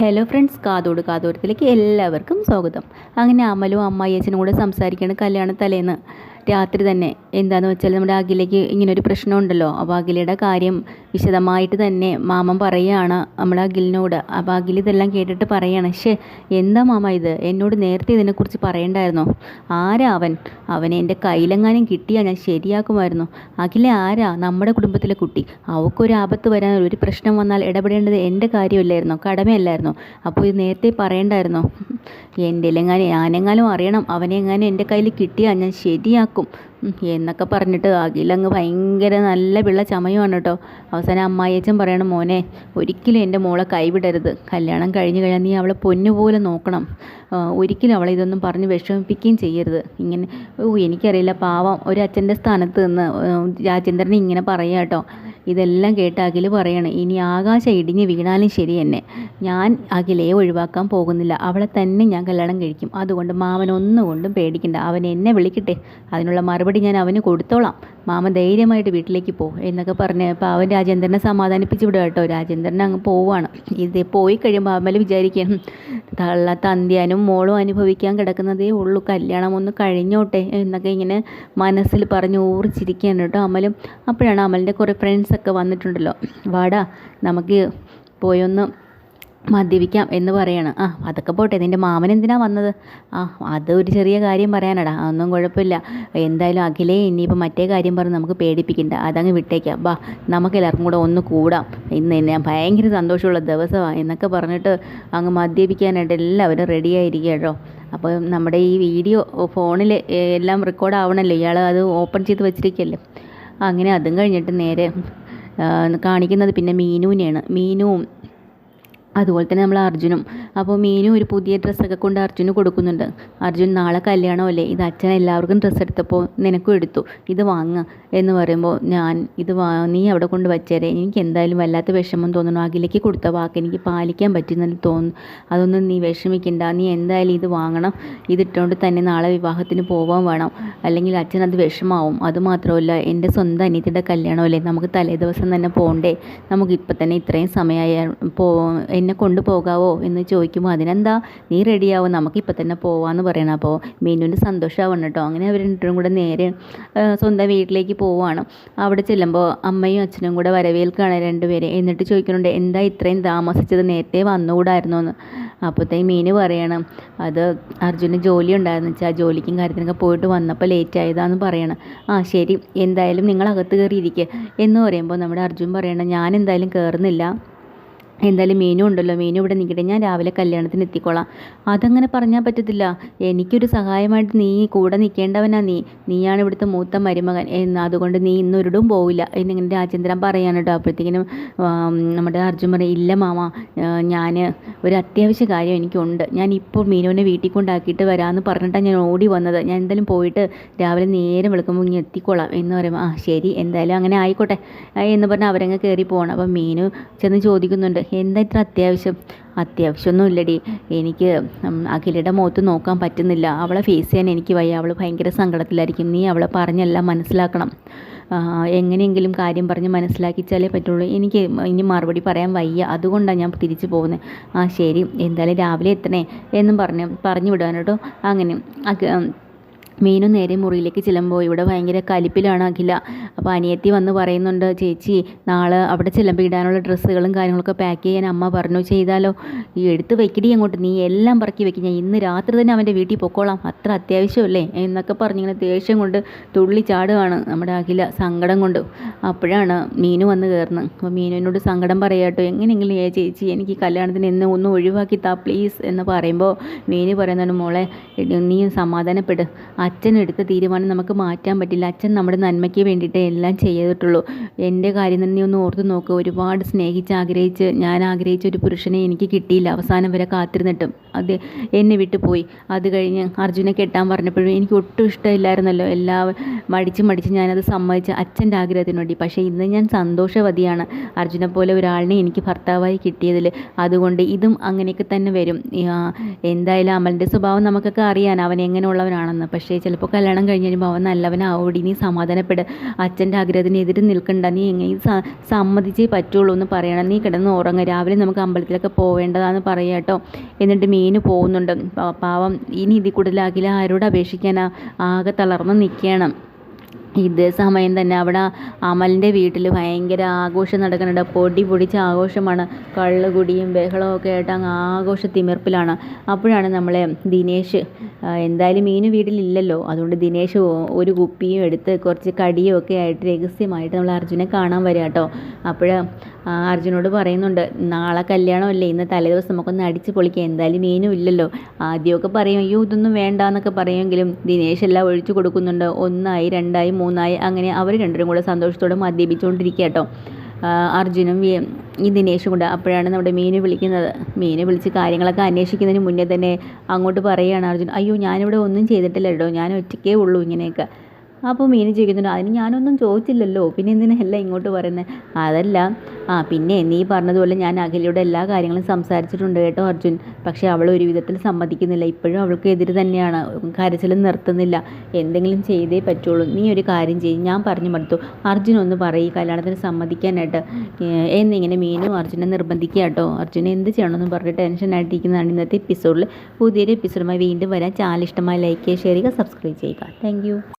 Hello friends കാതോട് കാതോരത്തിലേക്ക് എല്ലാവർക്കും സ്വാഗതം. അങ്ങനെ അമലും അമ്മായിയച്ഛനും കൂടെ സംസാരിക്കുകയാണ് കല്യാണ തലേന്ന് രാത്രി തന്നെ. എന്താണെന്ന് വെച്ചാൽ നമ്മുടെ അഖിലയ്ക്ക് ഇങ്ങനെ ഒരു പ്രശ്നമുണ്ടല്ലോ. അപ്പോൾ അഖിലയുടെ കാര്യം വിശദമായിട്ട് തന്നെ മാമൻ പറയുകയാണ് നമ്മുടെ അഖിലിനോട്. അപ്പോൾ അഖിൽ ഇതെല്ലാം കേട്ടിട്ട് പറയാണ് ഷേ എന്താ മാമ ഇത്? എന്നോട് നേരത്തെ ഇതിനെക്കുറിച്ച് പറയണ്ടായിരുന്നോ? ആരാ അവൻ? അവനെ എന്റെ കയ്യിലെങ്ങാനും കിട്ടിയാൽ ഞാൻ ശരിയാക്കുമായിരുന്നു. അഖില ആരാ? നമ്മുടെ കുടുംബത്തിലെ കുട്ടി. അവൾക്കൊരു ആപത്ത് വരാൻ ഒരു പ്രശ്നം വന്നാൽ ഇടപെടേണ്ടത് എന്റെ കാര്യമല്ലായിരുന്നു? കടമയല്ലായിരുന്നു? അപ്പോൾ ഇത് നേരത്തെ പറയണ്ടായിരുന്നോ? എന്റെ എങ്ങാനും ഞാനെങ്ങാനും അറിയണം. അവനെങ്ങാനും എന്റെ കയ്യിൽ കിട്ടിയാൽ ഞാൻ ശരിയാക്കും. ഉം, എന്നൊക്കെ പറഞ്ഞിട്ട് അഖിലങ്ങ് ഭയങ്കര നല്ല പിള്ള ചമയമാണ് കേട്ടോ. അവസാനം അമ്മായിയച്ചൻ പറയണം മോനെ ഒരിക്കലും എന്റെ മോളെ കൈവിടരുത്. കല്യാണം കഴിഞ്ഞ് കഴിഞ്ഞാൽ നീ അവളെ പൊന്നുപോലെ നോക്കണം. ഒരിക്കലും അവളെ ഇതൊന്നും പറഞ്ഞ് വിഷമിപ്പിക്കുകയും ചെയ്യരുത്. ഇങ്ങനെ ഓ എനിക്കറിയില്ല പാവം ഒരു അച്ഛന്റെ സ്ഥാനത്ത് നിന്ന് രാജേന്ദ്രൻ ഇങ്ങനെ പറയാം കേട്ടോ. ഇതെല്ലാം കേട്ട് അഖിൽ പറയണം ഇനി ആകാശം ഇടിഞ്ഞ് വീണാലും ശരി എന്നെ. ഞാൻ അഖിലയെ ഒഴിവാക്കാൻ പോകുന്നില്ല. അവളെ തന്നെ ഞാൻ കല്യാണം കഴിക്കും. അതുകൊണ്ട് മാമൻ ഒന്നുകൊണ്ടും പേടിക്കണ്ട. അവൻ എന്നെ വിളിക്കട്ടെ. അതിനുള്ള മറുപടി ഞാൻ അവന് കൊടുത്തോളാം. മാമൻ ധൈര്യമായിട്ട് വീട്ടിലേക്ക് പോ എന്നൊക്കെ പറഞ്ഞ് അപ്പോൾ അവൻ രാജേന്ദ്രനെ സമാധാനിപ്പിച്ച് വിടുക കേട്ടോ. രാജേന്ദ്രൻ അങ്ങ് പോവാണ് ഇത് പോയി കഴിയുമ്പോൾ അമൽ വിചാരിക്കും തള്ള തന്ത്യാനും മോളും അനുഭവിക്കാൻ കിടക്കുന്നതേ ഉള്ളൂ. കല്യാണം ഒന്ന് കഴിഞ്ഞോട്ടെ എന്നൊക്കെ ഇങ്ങനെ മനസ്സിൽ പറഞ്ഞ് ഊറിച്ചിരിക്കുകയാണ് കേട്ടോ അമലും. അപ്പോഴാണ് അമലിന്റെ കുറേ ഫ്രണ്ട്സൊക്കെ വന്നിട്ടുണ്ടല്ലോ. വാടാ നമുക്ക് പോയൊന്ന് മദ്യപിക്കാം എന്ന് പറയാണ്. ആ അതൊക്കെ പോട്ടെ നിന്റെ മാമൻ എന്തിനാ വന്നത്? ആ അത് ഒരു ചെറിയ കാര്യം പറയാനടാ അതൊന്നും കുഴപ്പമില്ല. എന്തായാലും അഖിലേ ഇനിയിപ്പോൾ മറ്റേ കാര്യം പറഞ്ഞ് നമുക്ക് പേടിപ്പിക്കണ്ട അതങ്ങ് വിട്ടേക്കാം. ബാ നമുക്ക് എല്ലാവർക്കും കൂടെ ഒന്ന് കൂടാം. ഇന്ന് എന്നെ ഭയങ്കര സന്തോഷമുള്ള ദിവസമാണ് എന്നൊക്കെ പറഞ്ഞിട്ട് അങ്ങ് മദ്യപിക്കാനായിട്ട് എല്ലാവരും റെഡിയായിരിക്കുക കേട്ടോ. അപ്പോൾ നമ്മുടെ ഈ വീഡിയോ ഫോണിൽ എല്ലാം റെക്കോർഡ് ആവണമല്ലോ ഇയാൾ അത് ഓപ്പൺ ചെയ്ത് വെച്ചിരിക്കല്ലേ? അങ്ങനെ അതും കഴിഞ്ഞിട്ട് നേരെ കാണിക്കുന്നത് പിന്നെ മീനുവിനെയാണ്. മീനുവും അതുപോലെ തന്നെ നമ്മൾ അർജുനും അപ്പോൾ മീനു ഒരു പുതിയ ഡ്രസ്സൊക്കെ കൊണ്ട് അർജുന് കൊടുക്കുന്നുണ്ട്. അർജുൻ നാളെ കല്യാണമല്ലേ? ഇത് അച്ഛൻ എല്ലാവർക്കും ഡ്രസ്സ് എടുത്തപ്പോൾ നിനക്കും എടുത്തു. ഇത് വാങ്ങ. എന്ന് പറയുമ്പോൾ ഞാൻ ഇത് വാ നീ അവിടെ കൊണ്ട് വച്ചേരെ. എനിക്ക് എന്തായാലും വല്ലാത്ത വിഷമം തോന്നുന്നു. അഖിലേക്ക് കൊടുത്ത വാക്ക് എനിക്ക് പാലിക്കാൻ പറ്റുന്നെന്ന് തോന്നുന്നു. അതൊന്നും നീ വിഷമിക്കണ്ട. നീ എന്തായാലും ഇത് വാങ്ങണം. ഇതിട്ടുകൊണ്ട് തന്നെ നാളെ വിവാഹത്തിന് പോകാൻ വേണം. അല്ലെങ്കിൽ അച്ഛൻ അത് വിഷമാവും. അതുമാത്രമല്ല എന്റെ സ്വന്തം അനിയത്തിയുടെ കല്യാണമല്ലേ? നമുക്ക് തലേദിവസം തന്നെ പോകണ്ടേ നമുക്ക് ഇപ്പം തന്നെ ഇത്രയും സമയമായ പോ എന്നെ കൊണ്ടുപോകാവോ എന്ന് ചോദിക്കുമ്പോൾ അതിനെന്താ നീ റെഡിയാവും നമുക്കിപ്പോൾ തന്നെ പോവാന്ന് പറയണം. അപ്പോൾ മീനുവിന്റെ സന്തോഷമാവണം കേട്ടോ. അങ്ങനെ അവർ രണ്ടും കൂടെ നേരെ സ്വന്തം വീട്ടിലേക്ക് പോവുകയാണ് അവിടെ ചെല്ലുമ്പോൾ അമ്മയും അച്ഛനും കൂടെ വരവേൽക്കുകയാണ് രണ്ടുപേരെ. എന്നിട്ട് ചോദിക്കുന്നുണ്ട് എന്താ ഇത്രയും താമസിച്ചത്? നേരത്തെ വന്നുകൂടായിരുന്നു? എന്ന്. അപ്പോഴത്തേ മീന് പറയണം അത് അർജുന് ജോലി ഉണ്ടായിരുന്നു. വെച്ചാൽ ജോലിക്കും കാര്യത്തിനൊക്കെ പോയിട്ട് വന്നപ്പോൾ ലേറ്റ് ആയതാന്ന് പറയണം. ആ ശരി. എന്തായാലും നിങ്ങൾ അകത്ത് കയറിയിരിക്കുക എന്ന് പറയുമ്പോൾ നമ്മുടെ അർജുൻ പറയണം ഞാൻ എന്തായാലും കയറുന്നില്ല എന്തായാലും മീനു ഉണ്ടല്ലോ. മീനു ഇവിടെ നിൽക്കട്ടെ ഞാൻ രാവിലെ കല്യാണത്തിന് എത്തിക്കോളാം. അതങ്ങനെ പറഞ്ഞാൽ പറ്റത്തില്ല. എനിക്കൊരു സഹായമായിട്ട് നീ കൂടെ നിൽക്കേണ്ടവനാ നീ. നീയാണ് ഇവിടുത്തെ മൂത്ത മരുമകൻ. എന്ന് അതുകൊണ്ട് നീ ഇന്നൊരിടും പോവില്ല. എന്നിങ്ങനെ രാജേന്ദ്രൻ പറയാണ് കേട്ടോ അപ്പോഴത്തേക്കിനും നമ്മുടെ അർജുൻ പറയും ഇല്ല മാമ ഞാൻ ഒരു അത്യാവശ്യ കാര്യം എനിക്കുണ്ട്. ഞാൻ ഇപ്പോൾ മീനുവിനെ വീട്ടിൽ കൊണ്ടാക്കിയിട്ട് വരാമെന്ന് പറഞ്ഞിട്ടാണ് ഞാൻ ഓടി വന്നത്. ഞാൻ എന്തായാലും പോയിട്ട് രാവിലെ നേരെ വിളിക്കുമ്പോൾ ഇങ്ങനെ എത്തിക്കോളാം. എന്ന് പറയുമ്പോൾ ആ ശരി. എന്തായാലും അങ്ങനെ ആയിക്കോട്ടെ. എന്ന് പറഞ്ഞാൽ അവരങ്ങ് കയറി പോകണം അപ്പം മീനു ചെന്ന് ചോദിക്കുന്നുണ്ട് എന്താ അത്യാവശ്യം? അത്യാവശ്യമൊന്നുമില്ലടി. എനിക്ക് അഖിലയുടെ മുഖത്ത് നോക്കാൻ പറ്റുന്നില്ല. അവളെ ഫേസ് ചെയ്യാൻ എനിക്ക് വയ്യ. അവൾ ഭയങ്കര സങ്കടത്തിലായിരിക്കും. നീ അവളെ പറഞ്ഞെല്ലാം മനസ്സിലാക്കണം. എങ്ങനെയെങ്കിലും കാര്യം പറഞ്ഞ് മനസ്സിലാക്കിച്ചാലേ പറ്റുള്ളൂ. എനിക്ക് ഇനി മറുപടി പറയാൻ വയ്യ. അതുകൊണ്ടാണ് ഞാൻ തിരിച്ചു പോകുന്നത് ആ ശരി. എന്തായാലും രാവിലെ എത്തണേ എന്നും പറഞ്ഞ് പറഞ്ഞു വിടാൻ കേട്ടോ. അങ്ങനെ മീനു നേരെ മുറിയിലേക്ക് ചെല്ലുമ്പോൾ ഇവിടെ ഭയങ്കര കലിപ്പിലാണ് അഖില. അപ്പോൾ അനിയത്തി വന്ന് പറയുന്നുണ്ട് ചേച്ചി നാളെ അവിടെ ചെല്ലുമ്പോൾ ഇടാനുള്ള ഡ്രസ്സുകളും കാര്യങ്ങളൊക്കെ പാക്ക് ചെയ്യാൻ അമ്മ പറഞ്ഞു ചെയ്താലോ? ഈ എടുത്ത് വെക്കടി അങ്ങോട്ട് നീ എല്ലാം പറക്കി വെക്കും. ഞാൻ ഇന്ന് രാത്രി തന്നെ അവന്റെ വീട്ടിൽ പൊക്കോളാം. അത്ര അത്യാവശ്യമല്ലേ? എന്നൊക്കെ പറഞ്ഞിങ്ങനെ ദേഷ്യം കൊണ്ട് തുള്ളി ചാടുകയാണ് നമ്മുടെ അഖില സങ്കടം കൊണ്ട്. അപ്പോഴാണ് മീനു വന്ന് കയറുന്നത്. അപ്പോൾ മീനുവിനോട് സങ്കടം പറയാട്ടോ എങ്ങനെയെങ്കിലും ഏ ചേച്ചി. എനിക്ക് കല്യാണത്തിന് എന്നെ ഒന്ന് ഒഴിവാക്കി താ പ്ലീസ്. എന്ന് പറയുമ്പോൾ മീനു പറയുന്നുണ്ട് മോളെ നീ സമാധാനപ്പെട്. അച്ഛൻ എടുത്ത തീരുമാനം നമുക്ക് മാറ്റാൻ പറ്റില്ല. അച്ഛൻ നമ്മുടെ നന്മയ്ക്ക് വേണ്ടിയിട്ട് എല്ലാം ചെയ്തിട്ടുള്ളൂ. എന്റെ കാര്യം തന്നെ ഒന്ന് ഓർത്ത് നോക്കുക ഒരുപാട് സ്നേഹിച്ച് ആഗ്രഹിച്ച് ഞാൻ ആഗ്രഹിച്ച ഒരു പുരുഷനെ എനിക്ക് കിട്ടിയില്ല. അവസാനം വരെ കാത്തിരുന്നിട്ടും. അത് എന്നെ വിട്ടു പോയി. അത് കഴിഞ്ഞ് അർജുനെ കെട്ടാൻ പറഞ്ഞപ്പോഴും എനിക്ക് ഒട്ടും ഇഷ്ടമില്ലായിരുന്നല്ലോ. എല്ലാ മടിച്ച് മടിച്ച് ഞാനത് സമ്മതിച്ച് അച്ഛന്റെ ആഗ്രഹത്തിന് വേണ്ടി. പക്ഷേ ഇന്ന് ഞാൻ സന്തോഷവതിയാണ്. അർജുനെ പോലെ ഒരാളിനെ എനിക്ക് ഭർത്താവായി കിട്ടിയതിൽ അതുകൊണ്ട് ഇതും അങ്ങനെയൊക്കെ തന്നെ വരും. എന്തായാലും അമലിന്റെ സ്വഭാവം നമുക്കൊക്കെ അറിയാൻ അവൻ എങ്ങനെയുള്ളവനാണെന്ന്. പക്ഷേ ചിലപ്പോൾ കല്യാണം കഴിഞ്ഞ് കഴിയുമ്പോൾ അവൻ നല്ലവനാവോടി നീ സമാധാനപ്പെട്. അച്ഛന്റെ ആഗ്രഹത്തിനെതിരെ നിൽക്കണ്ട നീ എങ്ങനെ സമ്മതിച്ചേ പറ്റുള്ളൂ എന്ന് പറയണം. നീ കിടന്ന് ഉറങ്ങുക രാവിലെ നമുക്ക് അമ്പലത്തിലൊക്കെ പോവേണ്ടതാന്ന് പറയാം കേട്ടോ. എന്നിട്ട് മീന് പോകുന്നുണ്ട്. പാവം ഇനി ഇതിൽ കൂടുതലാകില്ല ആരോട് അപേക്ഷിക്കാനാ ആകെ തളർന്ന് നിൽക്കണം ഇതേ സമയം തന്നെ അവിടെ അമലിന്റെ വീട്ടിൽ ഭയങ്കര ആഘോഷം നടക്കുന്നുണ്ട്. പൊടി പൊടിച്ച ആഘോഷമാണ്. കള്ളുകുടിയും ബഹളവും ഒക്കെ ആയിട്ട് അങ്ങ് ആഘോഷ തിമിർപ്പിലാണ്. അപ്പോഴാണ് നമ്മളെ ദിനേശ് എന്തായാലും മീനു വീട്ടിലില്ലല്ലോ. അതുകൊണ്ട് ദിനേശ് ഒരു കുപ്പിയും എടുത്ത് കുറച്ച് കടിയും ഒക്കെ ആയിട്ട് രഹസ്യമായിട്ട് നമ്മൾ അർജുനെ കാണാൻ വരിക കേട്ടോ. അപ്പോൾ അർജുനോട് പറയുന്നുണ്ട് നാളെ കല്യാണമല്ലേ ഇന്ന് തലേദിവസം നമുക്കൊന്ന് അടിച്ച് പൊളിക്കാം എന്തായാലും മീനും ഇല്ലല്ലോ. ആദ്യമൊക്കെ പറയും അയ്യോ ഇതൊന്നും വേണ്ട എന്നൊക്കെ പറയുമെങ്കിലും ദിനേശ് എല്ലാം ഒഴിച്ചു കൊടുക്കുന്നുണ്ട്. ഒന്നായി രണ്ടായി മൂന്നായി അങ്ങനെ അവർ രണ്ടുപേരും കൂടെ സന്തോഷത്തോടെ മദ്യപിച്ചുകൊണ്ടിരിക്കുക കേട്ടോ. അർജുനും ഈ ദിനേശും കൂടെ അപ്പോഴാണ് നമ്മുടെ മീനു വിളിക്കുന്നത്. മീനു വിളിച്ച് കാര്യങ്ങളൊക്കെ അന്വേഷിക്കുന്നതിന് മുന്നേ തന്നെ അങ്ങോട്ട് പറയുകയാണ് അർജുൻ. അയ്യോ ഞാനിവിടെ ഒന്നും ചെയ്തിട്ടില്ല കേട്ടോ. ഞാൻ ഒറ്റയ്ക്കേ ഉള്ളൂ ഇങ്ങനെയൊക്കെ. അപ്പോൾ മീനു ചോദിക്കുന്നുണ്ട് അതിന് ഞാനൊന്നും ചോദിച്ചില്ലല്ലോ പിന്നെ എന്തിനല്ല ഇങ്ങോട്ട് പറയുന്നത് അതല്ല ആ പിന്നെ നീ പറഞ്ഞതുപോലെ ഞാൻ അഖിലയുടെ എല്ലാ കാര്യങ്ങളും സംസാരിച്ചിട്ടുണ്ട് കേട്ടോ അർജുൻ. പക്ഷേ അവൾ ഒരു വിധത്തിൽ സമ്മതിക്കുന്നില്ല. ഇപ്പോഴും അവൾക്ക് എതിര് തന്നെയാണ്. കരച്ചിലും നിർത്തുന്നില്ല. എന്തെങ്കിലും ചെയ്തേ പറ്റുള്ളൂ. നീ ഒരു കാര്യം ചെയ്യും. ഞാൻ പറഞ്ഞു മടുത്തു. അർജുൻ ഒന്ന് പറയും കല്യാണത്തിന് സമ്മതിക്കാനായിട്ട്. എന്നിങ്ങനെ മീനു അർജുനെ നിർബന്ധിക്കുക കേട്ടോ. അർജുൻ എന്ത് ചെയ്യണമെന്ന് പറഞ്ഞ് ടെൻഷനായിട്ടിരിക്കുന്നതാണ് ഇന്നത്തെ എപ്പിസോഡിൽ പുതിയൊരു എപ്പിസോഡുമായി വീണ്ടും വരാൻ ചാനൽ ഇഷ്ടമായി ലൈക്ക് ചെയ്യുക ഷെയർ ചെയ്യുക സബ്സ്ക്രൈബ് ചെയ്യുക. താങ്ക്